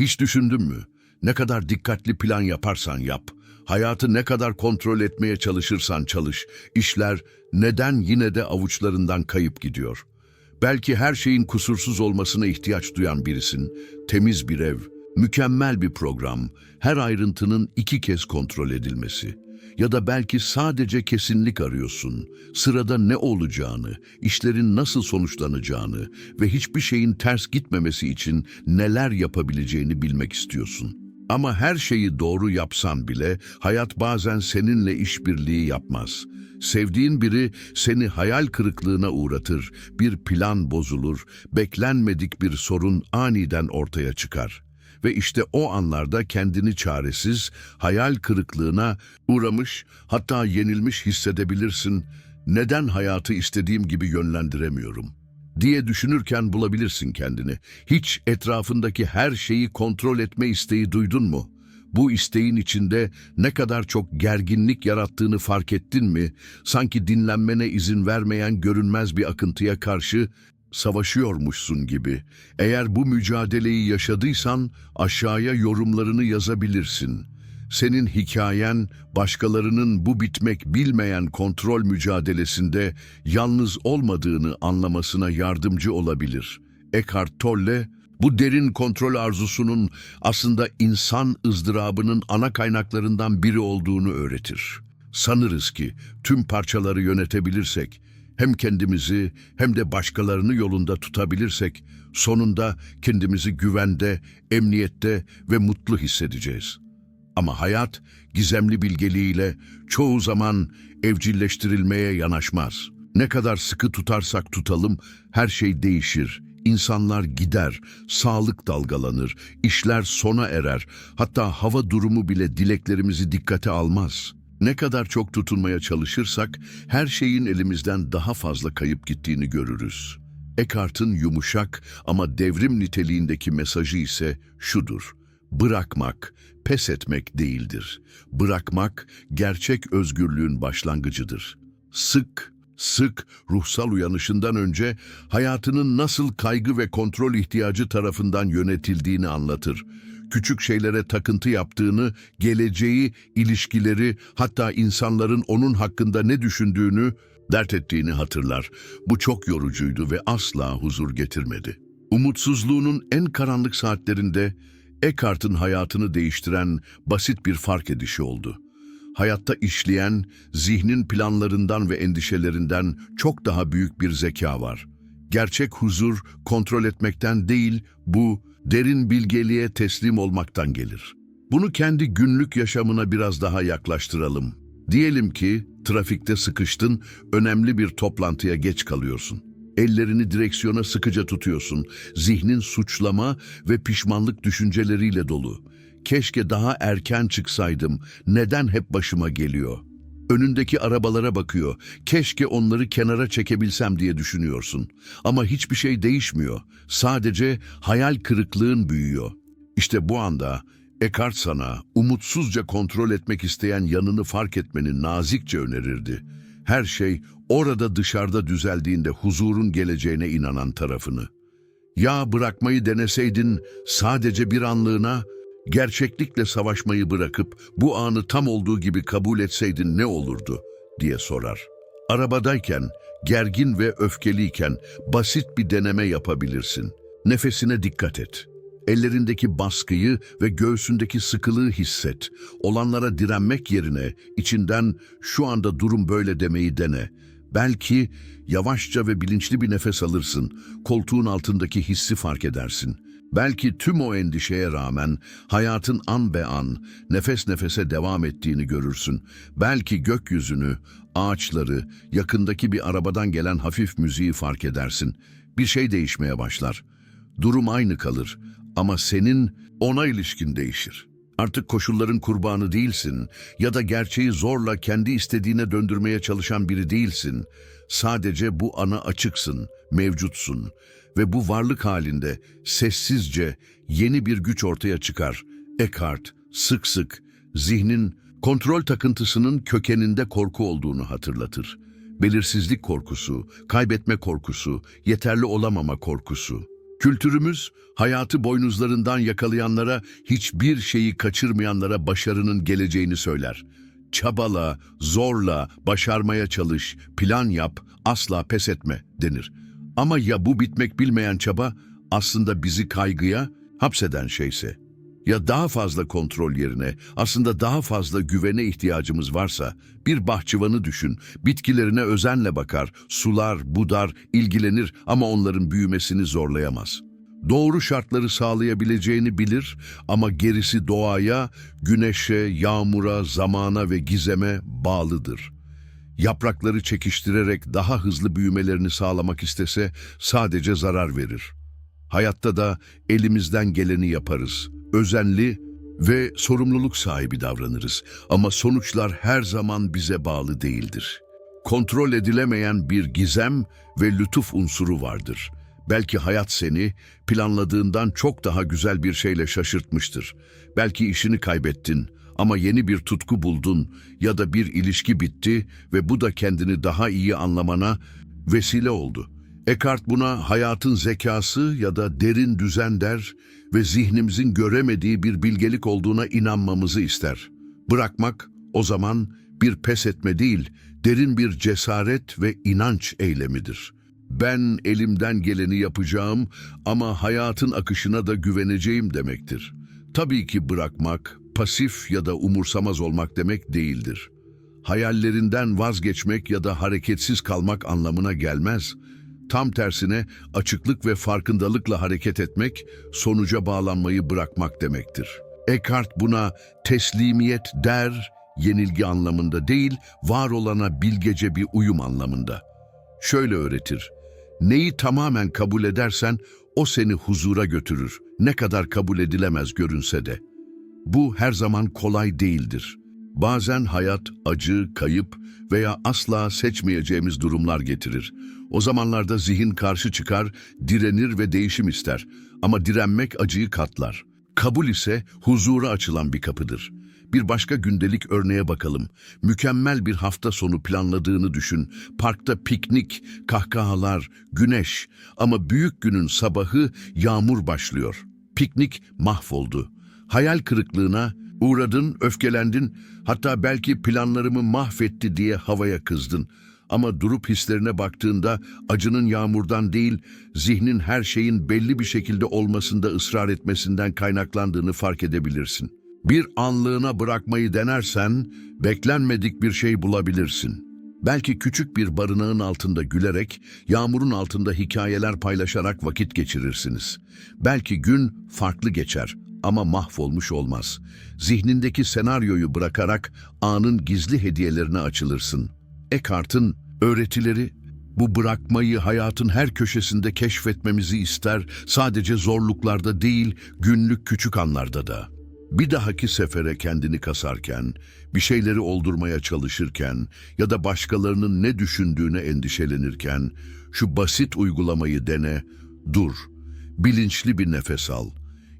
Hiç düşündün mü? Ne kadar dikkatli plan yaparsan yap, hayatı ne kadar kontrol etmeye çalışırsan çalış, işler neden yine de avuçlarından kayıp gidiyor? Belki her şeyin kusursuz olmasına ihtiyaç duyan birisin, temiz bir ev, mükemmel bir program, her ayrıntının iki kez kontrol edilmesi. Ya da belki sadece kesinlik arıyorsun, sırada ne olacağını, işlerin nasıl sonuçlanacağını ve hiçbir şeyin ters gitmemesi için neler yapabileceğini bilmek istiyorsun. Ama her şeyi doğru yapsan bile hayat bazen seninle işbirliği yapmaz. Sevdiğin biri seni hayal kırıklığına uğratır, bir plan bozulur, beklenmedik bir sorun aniden ortaya çıkar. Ve işte o anlarda kendini çaresiz, hayal kırıklığına uğramış, hatta yenilmiş hissedebilirsin. Neden hayatı istediğim gibi yönlendiremiyorum? diye düşünürken bulabilirsin kendini. Hiç etrafındaki her şeyi kontrol etme isteği duydun mu? Bu isteğin içinde ne kadar çok gerginlik yarattığını fark ettin mi? Sanki dinlenmene izin vermeyen görünmez bir akıntıya karşı savaşıyormuşsun gibi. Eğer bu mücadeleyi yaşadıysan aşağıya yorumlarını yazabilirsin. Senin hikayen başkalarının bu bitmek bilmeyen kontrol mücadelesinde yalnız olmadığını anlamasına yardımcı olabilir. Eckhart Tolle bu derin kontrol arzusunun aslında insan ızdırabının ana kaynaklarından biri olduğunu öğretir. Sanırız ki tüm parçaları yönetebilirsek, hem kendimizi hem de başkalarını yolunda tutabilirsek, sonunda kendimizi güvende, emniyette ve mutlu hissedeceğiz. Ama hayat gizemli bilgeliğiyle çoğu zaman evcilleştirilmeye yanaşmaz. Ne kadar sıkı tutarsak tutalım her şey değişir. İnsanlar gider, sağlık dalgalanır, işler sona erer, hatta hava durumu bile dileklerimizi dikkate almaz. Ne kadar çok tutunmaya çalışırsak her şeyin elimizden daha fazla kayıp gittiğini görürüz. Eckhart'ın yumuşak ama devrim niteliğindeki mesajı ise şudur. Bırakmak, pes etmek değildir. Bırakmak, gerçek özgürlüğün başlangıcıdır. Sık, sık ruhsal uyanışından önce hayatının nasıl kaygı ve kontrol ihtiyacı tarafından yönetildiğini anlatır. Küçük şeylere takıntı yaptığını, geleceği, ilişkileri, hatta insanların onun hakkında ne düşündüğünü dert ettiğini hatırlar. Bu çok yorucuydu ve asla huzur getirmedi. Umutsuzluğunun en karanlık saatlerinde Eckhart'ın hayatını değiştiren basit bir fark edişi oldu. Hayatta işleyen, zihnin planlarından ve endişelerinden çok daha büyük bir zeka var. Gerçek huzur kontrol etmekten değil, bu derin bilgeliğe teslim olmaktan gelir. Bunu kendi günlük yaşamına biraz daha yaklaştıralım. Diyelim ki trafikte sıkıştın, önemli bir toplantıya geç kalıyorsun. Ellerini direksiyona sıkıca tutuyorsun. Zihnin suçlama ve pişmanlık düşünceleriyle dolu. Keşke daha erken çıksaydım. Neden hep başıma geliyor? Önündeki arabalara bakıyor. Keşke onları kenara çekebilsem diye düşünüyorsun. Ama hiçbir şey değişmiyor. Sadece hayal kırıklığın büyüyor. İşte bu anda Eckhart sana umutsuzca kontrol etmek isteyen yanını fark etmeni nazikçe önerirdi. Her şey orada dışarıda düzeldiğinde huzurun geleceğine inanan tarafını. Ya bırakmayı deneseydin sadece bir anlığına, gerçeklikle savaşmayı bırakıp bu anı tam olduğu gibi kabul etseydin ne olurdu diye sorar. Arabadayken, gergin ve öfkeliyken basit bir deneme yapabilirsin. Nefesine dikkat et. Ellerindeki baskıyı ve göğsündeki sıkılığı hisset. Olanlara direnmek yerine içinden şu anda durum böyle demeyi dene. Belki yavaşça ve bilinçli bir nefes alırsın. Koltuğun altındaki hissi fark edersin. Belki tüm o endişeye rağmen hayatın an be an, nefes nefese devam ettiğini görürsün. Belki gökyüzünü, ağaçları, yakındaki bir arabadan gelen hafif müziği fark edersin. Bir şey değişmeye başlar. Durum aynı kalır ama senin ona ilişkin değişir. Artık koşulların kurbanı değilsin ya da gerçeği zorla kendi istediğine döndürmeye çalışan biri değilsin. Sadece bu ana açıksın, mevcutsun ve bu varlık halinde sessizce yeni bir güç ortaya çıkar. Eckhart sık sık zihnin kontrol takıntısının kökeninde korku olduğunu hatırlatır. Belirsizlik korkusu, kaybetme korkusu, yeterli olamama korkusu. Kültürümüz, hayatı boynuzlarından yakalayanlara, hiçbir şeyi kaçırmayanlara başarının geleceğini söyler. Çabala, zorla, başarmaya çalış, plan yap, asla pes etme denir. Ama ya bu bitmek bilmeyen çaba aslında bizi kaygıya hapseden şeyse? Ya daha fazla kontrol yerine aslında daha fazla güvene ihtiyacımız varsa bir bahçıvanı düşün, bitkilerine özenle bakar, sular, budar, ilgilenir ama onların büyümesini zorlayamaz. Doğru şartları sağlayabileceğini bilir ama gerisi doğaya, güneşe, yağmura, zamana ve gizeme bağlıdır. Yaprakları çekiştirerek daha hızlı büyümelerini sağlamak istese sadece zarar verir. Hayatta da elimizden geleni yaparız. Özenli ve sorumluluk sahibi davranırız. Ama sonuçlar her zaman bize bağlı değildir. Kontrol edilemeyen bir gizem ve lütuf unsuru vardır. Belki hayat seni planladığından çok daha güzel bir şeyle şaşırtmıştır. Belki işini kaybettin ama yeni bir tutku buldun ya da bir ilişki bitti ve bu da kendini daha iyi anlamana vesile oldu. Eckhart buna hayatın zekası ya da derin düzen der ve zihnimizin göremediği bir bilgelik olduğuna inanmamızı ister. Bırakmak o zaman bir pes etme değil, derin bir cesaret ve inanç eylemidir. Ben elimden geleni yapacağım ama hayatın akışına da güveneceğim demektir. Tabii ki bırakmak, pasif ya da umursamaz olmak demek değildir. Hayallerinden vazgeçmek ya da hareketsiz kalmak anlamına gelmez. Tam tersine açıklık ve farkındalıkla hareket etmek, sonuca bağlanmayı bırakmak demektir. Eckhart buna teslimiyet der, yenilgi anlamında değil, var olana bilgece bir uyum anlamında. Şöyle öğretir, neyi tamamen kabul edersen o seni huzura götürür, ne kadar kabul edilemez görünse de. Bu her zaman kolay değildir. Bazen hayat acı, kayıp veya asla seçmeyeceğimiz durumlar getirir. O zamanlarda zihin karşı çıkar, direnir ve değişim ister. Ama direnmek acıyı katlar. Kabul ise huzura açılan bir kapıdır. Bir başka gündelik örneğe bakalım. Mükemmel bir hafta sonu planladığını düşün. Parkta piknik, kahkahalar, güneş ama büyük günün sabahı yağmur başlıyor. Piknik mahvoldu. Hayal kırıklığına uğradın, öfkelendin, hatta belki planlarımı mahvetti diye havaya kızdın. Ama durup hislerine baktığında acının yağmurdan değil, zihnin her şeyin belli bir şekilde olmasında ısrar etmesinden kaynaklandığını fark edebilirsin. Bir anlığına bırakmayı denersen, beklenmedik bir şey bulabilirsin. Belki küçük bir barınağın altında gülerek, yağmurun altında hikayeler paylaşarak vakit geçirirsiniz. Belki gün farklı geçer ama mahvolmuş olmaz. Zihnindeki senaryoyu bırakarak anın gizli hediyelerine açılırsın. Eckhart'ın öğretileri bu bırakmayı hayatın her köşesinde keşfetmemizi ister, sadece zorluklarda değil, günlük küçük anlarda da. Bir dahaki sefere kendini kasarken, bir şeyleri oldurmaya çalışırken ya da başkalarının ne düşündüğüne endişelenirken, şu basit uygulamayı dene, dur, bilinçli bir nefes al,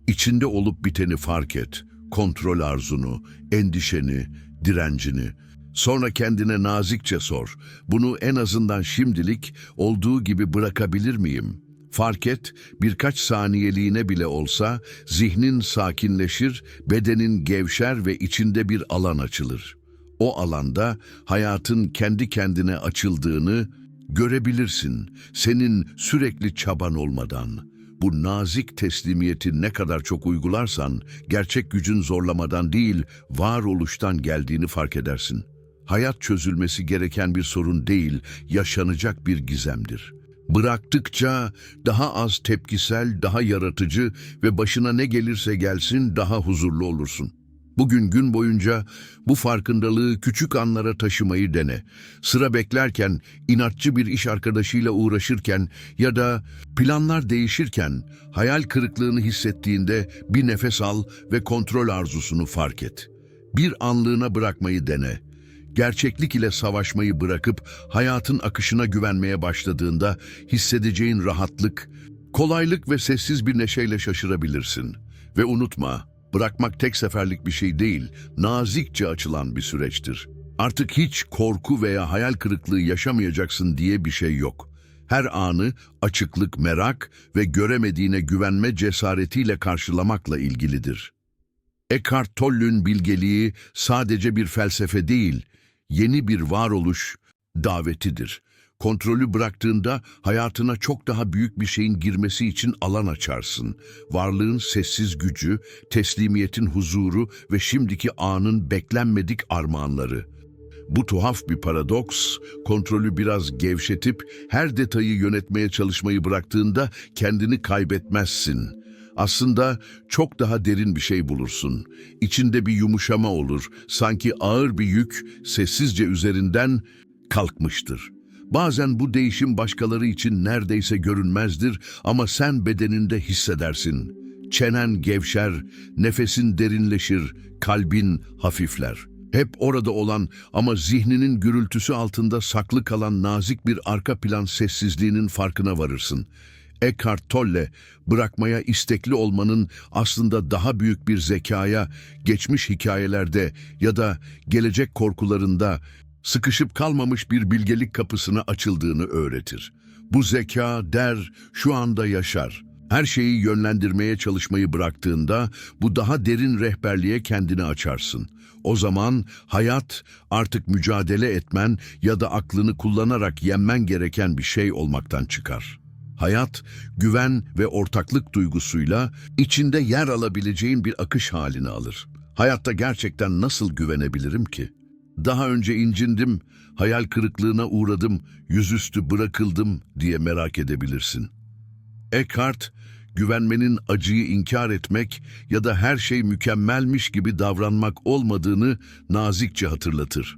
içinde olup biteni fark et, kontrol arzunu, endişeni, direncini, Sonra kendine nazikçe sor. Bunu en azından şimdilik olduğu gibi bırakabilir miyim? Fark et, birkaç saniyeliğine bile olsa zihnin sakinleşir, bedenin gevşer ve içinde bir alan açılır. O alanda hayatın kendi kendine açıldığını görebilirsin. Senin sürekli çaban olmadan. Bu nazik teslimiyeti ne kadar çok uygularsan, gerçek gücün zorlamadan değil, varoluştan geldiğini fark edersin. Hayat çözülmesi gereken bir sorun değil, yaşanacak bir gizemdir. Bıraktıkça daha az tepkisel, daha yaratıcı ve başına ne gelirse gelsin daha huzurlu olursun. Bugün gün boyunca bu farkındalığı küçük anlara taşımayı dene. Sıra beklerken, inatçı bir iş arkadaşıyla uğraşırken ya da planlar değişirken hayal kırıklığını hissettiğinde bir nefes al ve kontrol arzusunu fark et. Bir anlığına bırakmayı dene gerçeklik ile savaşmayı bırakıp hayatın akışına güvenmeye başladığında hissedeceğin rahatlık, kolaylık ve sessiz bir neşeyle şaşırabilirsin. Ve unutma, bırakmak tek seferlik bir şey değil, nazikçe açılan bir süreçtir. Artık hiç korku veya hayal kırıklığı yaşamayacaksın diye bir şey yok. Her anı açıklık, merak ve göremediğine güvenme cesaretiyle karşılamakla ilgilidir. Eckhart Tolle'ün bilgeliği sadece bir felsefe değil, yeni bir varoluş davetidir. Kontrolü bıraktığında hayatına çok daha büyük bir şeyin girmesi için alan açarsın. Varlığın sessiz gücü, teslimiyetin huzuru ve şimdiki anın beklenmedik armağanları. Bu tuhaf bir paradoks, kontrolü biraz gevşetip her detayı yönetmeye çalışmayı bıraktığında kendini kaybetmezsin. Aslında çok daha derin bir şey bulursun. İçinde bir yumuşama olur, sanki ağır bir yük sessizce üzerinden kalkmıştır. Bazen bu değişim başkaları için neredeyse görünmezdir ama sen bedeninde hissedersin. Çenen gevşer, nefesin derinleşir, kalbin hafifler. Hep orada olan ama zihninin gürültüsü altında saklı kalan nazik bir arka plan sessizliğinin farkına varırsın. Eckhart Tolle, bırakmaya istekli olmanın aslında daha büyük bir zekaya, geçmiş hikayelerde ya da gelecek korkularında sıkışıp kalmamış bir bilgelik kapısına açıldığını öğretir. Bu zeka der, şu anda yaşar. Her şeyi yönlendirmeye çalışmayı bıraktığında bu daha derin rehberliğe kendini açarsın. O zaman hayat artık mücadele etmen ya da aklını kullanarak yenmen gereken bir şey olmaktan çıkar. Hayat, güven ve ortaklık duygusuyla içinde yer alabileceğin bir akış halini alır. Hayatta gerçekten nasıl güvenebilirim ki? Daha önce incindim, hayal kırıklığına uğradım, yüzüstü bırakıldım diye merak edebilirsin. Eckhart, güvenmenin acıyı inkar etmek ya da her şey mükemmelmiş gibi davranmak olmadığını nazikçe hatırlatır.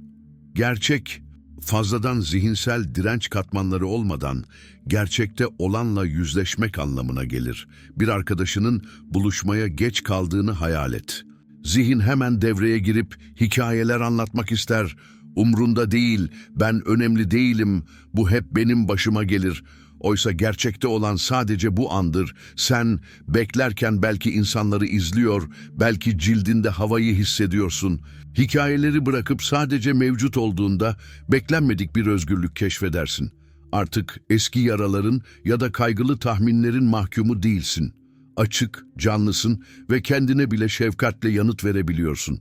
Gerçek, fazladan zihinsel direnç katmanları olmadan gerçekte olanla yüzleşmek anlamına gelir. Bir arkadaşının buluşmaya geç kaldığını hayal et. Zihin hemen devreye girip hikayeler anlatmak ister. Umrunda değil, ben önemli değilim, bu hep benim başıma gelir. Oysa gerçekte olan sadece bu andır. Sen beklerken belki insanları izliyor, belki cildinde havayı hissediyorsun. Hikayeleri bırakıp sadece mevcut olduğunda beklenmedik bir özgürlük keşfedersin. Artık eski yaraların ya da kaygılı tahminlerin mahkumu değilsin. Açık, canlısın ve kendine bile şefkatle yanıt verebiliyorsun.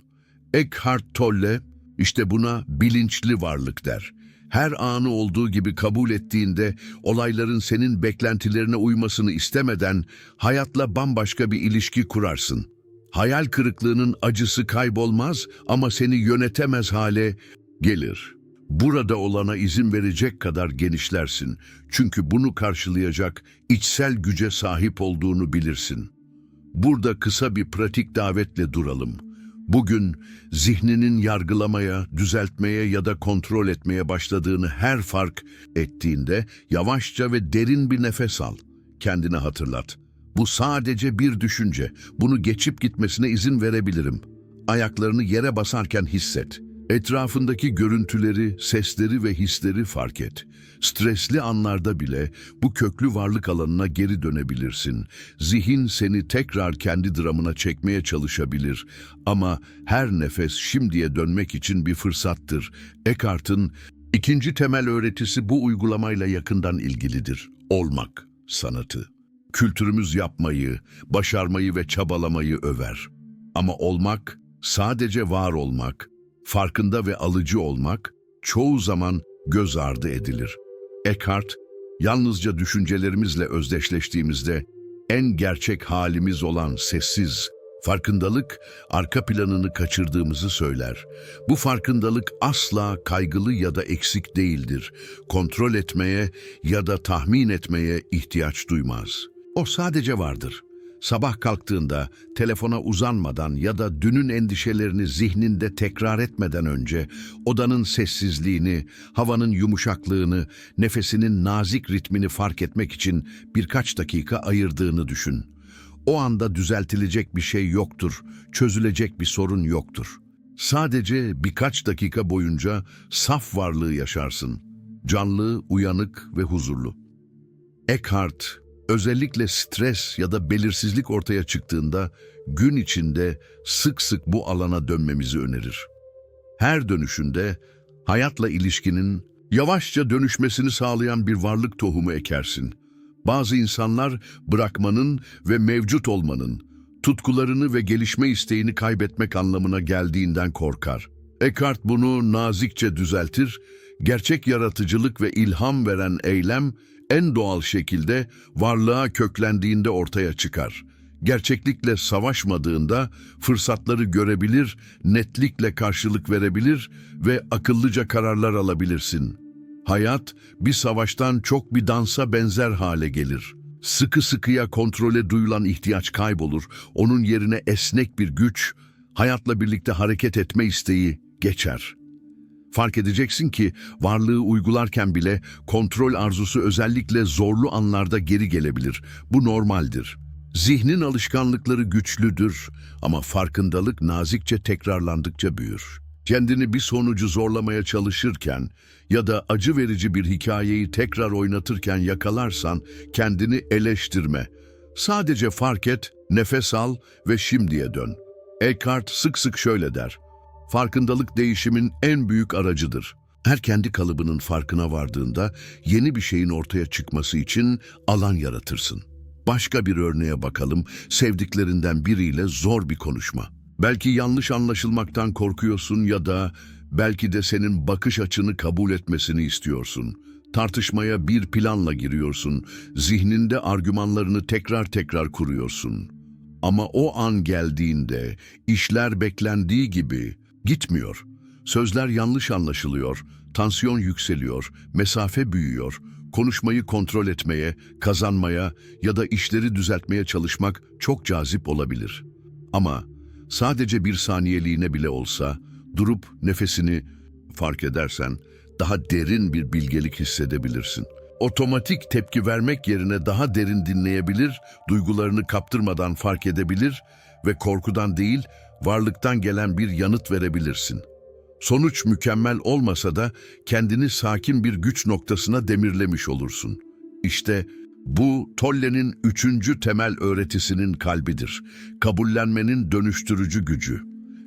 Eckhart Tolle işte buna bilinçli varlık der. Her anı olduğu gibi kabul ettiğinde olayların senin beklentilerine uymasını istemeden hayatla bambaşka bir ilişki kurarsın. Hayal kırıklığının acısı kaybolmaz ama seni yönetemez hale gelir. Burada olana izin verecek kadar genişlersin. Çünkü bunu karşılayacak içsel güce sahip olduğunu bilirsin. Burada kısa bir pratik davetle duralım. Bugün zihninin yargılamaya, düzeltmeye ya da kontrol etmeye başladığını her fark ettiğinde yavaşça ve derin bir nefes al. Kendine hatırlat. Bu sadece bir düşünce. Bunu geçip gitmesine izin verebilirim. Ayaklarını yere basarken hisset. Etrafındaki görüntüleri, sesleri ve hisleri fark et. Stresli anlarda bile bu köklü varlık alanına geri dönebilirsin. Zihin seni tekrar kendi dramına çekmeye çalışabilir. Ama her nefes şimdiye dönmek için bir fırsattır. Eckhart'ın ikinci temel öğretisi bu uygulamayla yakından ilgilidir. Olmak sanatı. Kültürümüz yapmayı, başarmayı ve çabalamayı över. Ama olmak, sadece var olmak, farkında ve alıcı olmak çoğu zaman göz ardı edilir. Eckhart, yalnızca düşüncelerimizle özdeşleştiğimizde en gerçek halimiz olan sessiz, farkındalık arka planını kaçırdığımızı söyler. Bu farkındalık asla kaygılı ya da eksik değildir. Kontrol etmeye ya da tahmin etmeye ihtiyaç duymaz. O sadece vardır. Sabah kalktığında telefona uzanmadan ya da dünün endişelerini zihninde tekrar etmeden önce odanın sessizliğini, havanın yumuşaklığını, nefesinin nazik ritmini fark etmek için birkaç dakika ayırdığını düşün. O anda düzeltilecek bir şey yoktur, çözülecek bir sorun yoktur. Sadece birkaç dakika boyunca saf varlığı yaşarsın. Canlı, uyanık ve huzurlu. Eckhart, özellikle stres ya da belirsizlik ortaya çıktığında gün içinde sık sık bu alana dönmemizi önerir. Her dönüşünde hayatla ilişkinin Yavaşça dönüşmesini sağlayan bir varlık tohumu ekersin. Bazı insanlar bırakmanın ve mevcut olmanın, tutkularını ve gelişme isteğini kaybetmek anlamına geldiğinden korkar. Eckhart bunu nazikçe düzeltir, gerçek yaratıcılık ve ilham veren eylem en doğal şekilde varlığa köklendiğinde ortaya çıkar. Gerçeklikle savaşmadığında fırsatları görebilir, netlikle karşılık verebilir ve akıllıca kararlar alabilirsin. Hayat bir savaştan çok bir dansa benzer hale gelir. Sıkı sıkıya kontrole duyulan ihtiyaç kaybolur, onun yerine esnek bir güç, hayatla birlikte hareket etme isteği geçer. Fark edeceksin ki varlığı uygularken bile kontrol arzusu özellikle zorlu anlarda geri gelebilir. Bu normaldir. Zihnin alışkanlıkları güçlüdür ama farkındalık nazikçe tekrarlandıkça büyür. Kendini bir sonucu zorlamaya çalışırken ya da acı verici bir hikayeyi tekrar oynatırken yakalarsan kendini eleştirme. Sadece fark et, nefes al ve şimdiye dön. Eckhart sık sık şöyle der. Farkındalık değişimin en büyük aracıdır. Her kendi kalıbının farkına vardığında yeni bir şeyin ortaya çıkması için alan yaratırsın. Başka bir örneğe bakalım. Sevdiklerinden biriyle zor bir konuşma. Belki yanlış anlaşılmaktan korkuyorsun ya da belki de senin bakış açını kabul etmesini istiyorsun. Tartışmaya bir planla giriyorsun. Zihninde argümanlarını tekrar tekrar kuruyorsun. Ama o an geldiğinde işler beklendiği gibi gitmiyor. Sözler yanlış anlaşılıyor, tansiyon yükseliyor, mesafe büyüyor. Konuşmayı kontrol etmeye, kazanmaya ya da işleri düzeltmeye çalışmak çok cazip olabilir. Ama sadece bir saniyeliğine bile olsa durup nefesini fark edersen daha derin bir bilgelik hissedebilirsin. Otomatik tepki vermek yerine daha derin dinleyebilir, duygularını kaptırmadan fark edebilir ve korkudan değil, varlıktan gelen bir yanıt verebilirsin. Sonuç mükemmel olmasa da kendini sakin bir güç noktasına demirlemiş olursun. İşte bu Tolle'nin üçüncü temel öğretisinin kalbidir. Kabullenmenin dönüştürücü gücü.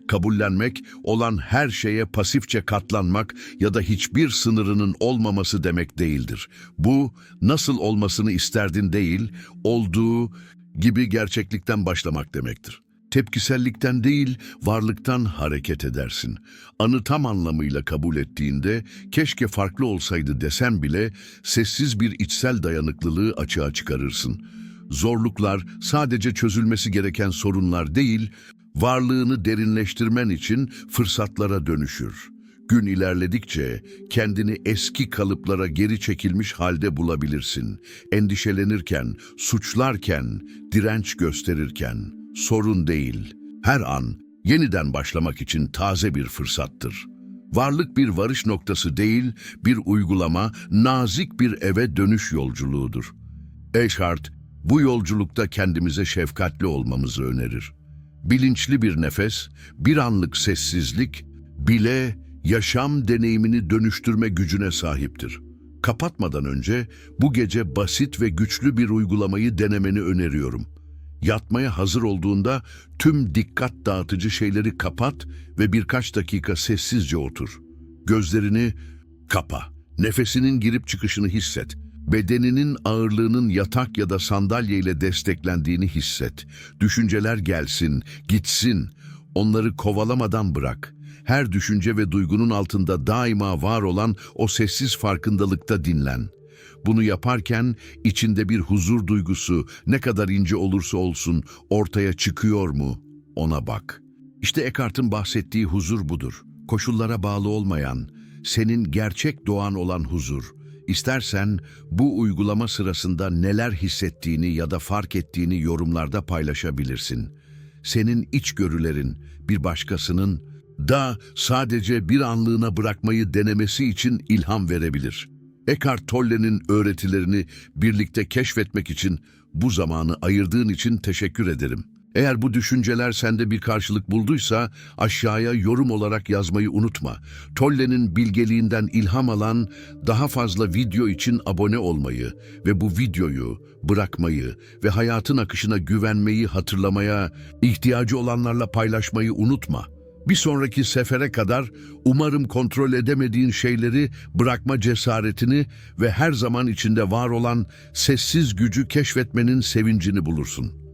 Kabullenmek, olan her şeye pasifçe katlanmak ya da hiçbir sınırının olmaması demek değildir. Bu, nasıl olmasını isterdin değil, olduğu gibi gerçeklikten başlamak demektir. Tepkisellikten değil, varlıktan hareket edersin. Anı tam anlamıyla kabul ettiğinde, keşke farklı olsaydı desen bile, sessiz bir içsel dayanıklılığı açığa çıkarırsın. Zorluklar sadece çözülmesi gereken sorunlar değil, varlığını derinleştirmen için fırsatlara dönüşür. Gün ilerledikçe kendini eski kalıplara geri çekilmiş halde bulabilirsin. Endişelenirken, suçlarken, direnç gösterirken. Sorun değil. Her an yeniden başlamak için taze bir fırsattır. Varlık bir varış noktası değil, bir uygulama, nazik bir eve dönüş yolculuğudur. Eckhart, bu yolculukta kendimize şefkatli olmamızı önerir. Bilinçli bir nefes, bir anlık sessizlik bile yaşam deneyimini dönüştürme gücüne sahiptir. Kapatmadan önce bu gece basit ve güçlü bir uygulamayı denemeni öneriyorum. Yatmaya hazır olduğunda tüm dikkat dağıtıcı şeyleri kapat ve birkaç dakika sessizce otur. Gözlerini kapa. Nefesinin girip çıkışını hisset. Bedeninin ağırlığının yatak ya da sandalye ile desteklendiğini hisset. Düşünceler gelsin, gitsin. Onları kovalamadan bırak. Her düşünce ve duygunun altında daima var olan o sessiz farkındalıkta dinlen. Bunu yaparken içinde bir huzur duygusu ne kadar ince olursa olsun ortaya çıkıyor mu ona bak. İşte Eckhart'ın bahsettiği huzur budur. Koşullara bağlı olmayan, senin gerçek doğan olan huzur. İstersen bu uygulama sırasında neler hissettiğini ya da fark ettiğini yorumlarda paylaşabilirsin. Senin içgörülerin bir başkasının da sadece bir anlığına bırakmayı denemesi için ilham verebilir. Eckhart Tolle'nin öğretilerini birlikte keşfetmek için bu zamanı ayırdığın için teşekkür ederim. Eğer bu düşünceler sende bir karşılık bulduysa aşağıya yorum olarak yazmayı unutma. Tolle'nin bilgeliğinden ilham alan daha fazla video için abone olmayı ve bu videoyu bırakmayı ve hayatın akışına güvenmeyi hatırlamaya, ihtiyacı olanlarla paylaşmayı unutma. Bir sonraki sefere kadar umarım kontrol edemediğin şeyleri bırakma cesaretini ve her zaman içinde var olan sessiz gücü keşfetmenin sevincini bulursun.